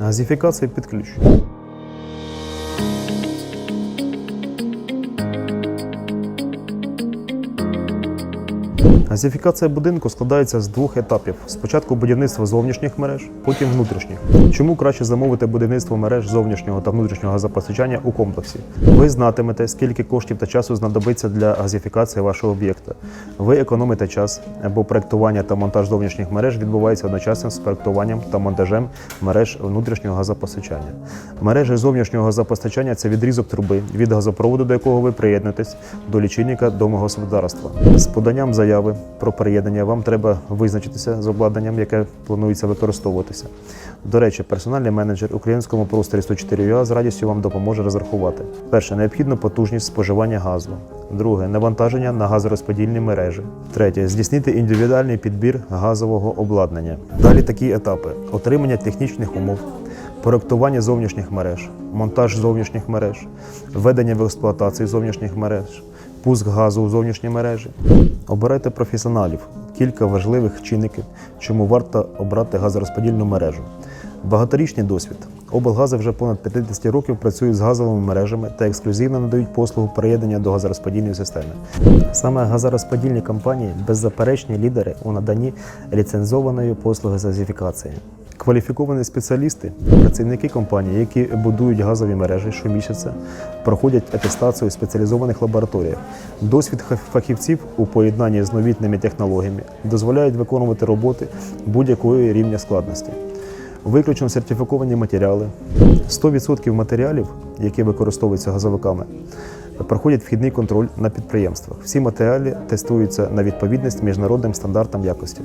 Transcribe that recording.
Газифікація під ключ. Газифікація будинку складається з двох етапів: спочатку будівництво зовнішніх мереж, потім внутрішніх. Чому краще замовити будівництво мереж зовнішнього та внутрішнього газопостачання у комплексі? Ви знатимете, скільки коштів та часу знадобиться для газифікації вашого об'єкта. Ви економите час, бо проектування та монтаж зовнішніх мереж відбувається одночасно з проектуванням та монтажем мереж внутрішнього газопостачання. Мережі зовнішнього газопостачання це відрізок труби від газопроводу, до якого ви приєднуєтесь, до лічильника домогосподарства. З поданням заяви про приєднання вам треба визначитися з обладнанням, яке планується використовуватися. До речі, персональний менеджер українському просторі 104 ЮА з радістю вам допоможе розрахувати. Перше, необхідно потужність споживання газу. Друге навантаження на газорозподільні мережі. Третє здійснити індивідуальний підбір газового обладнання. Далі такі етапи: отримання технічних умов, проектування зовнішніх мереж, монтаж зовнішніх мереж, введення в експлуатацію зовнішніх мереж, пуск газу у зовнішні мережі. Обирайте професіоналів. Кілька важливих чинників, чому варто обрати газорозподільну мережу. Багаторічний досвід. Облгази вже понад 50 років працюють з газовими мережами та ексклюзивно надають послугу приєднання до газорозподільної системи. Саме газорозподільні компанії беззаперечні лідери у наданні ліцензованої послуги з газифікації. Кваліфіковані спеціалісти, працівники компанії, які будують газові мережі щомісяця, проходять атестацію спеціалізованих лабораторіях. Досвід фахівців у поєднанні з новітними технологіями дозволяють виконувати роботи будь-якої рівня складності. Виключно сертифіковані матеріали. 100% матеріалів, які використовуються газовиками, проходять вхідний контроль на підприємствах. Всі матеріали тестуються на відповідність міжнародним стандартам якості.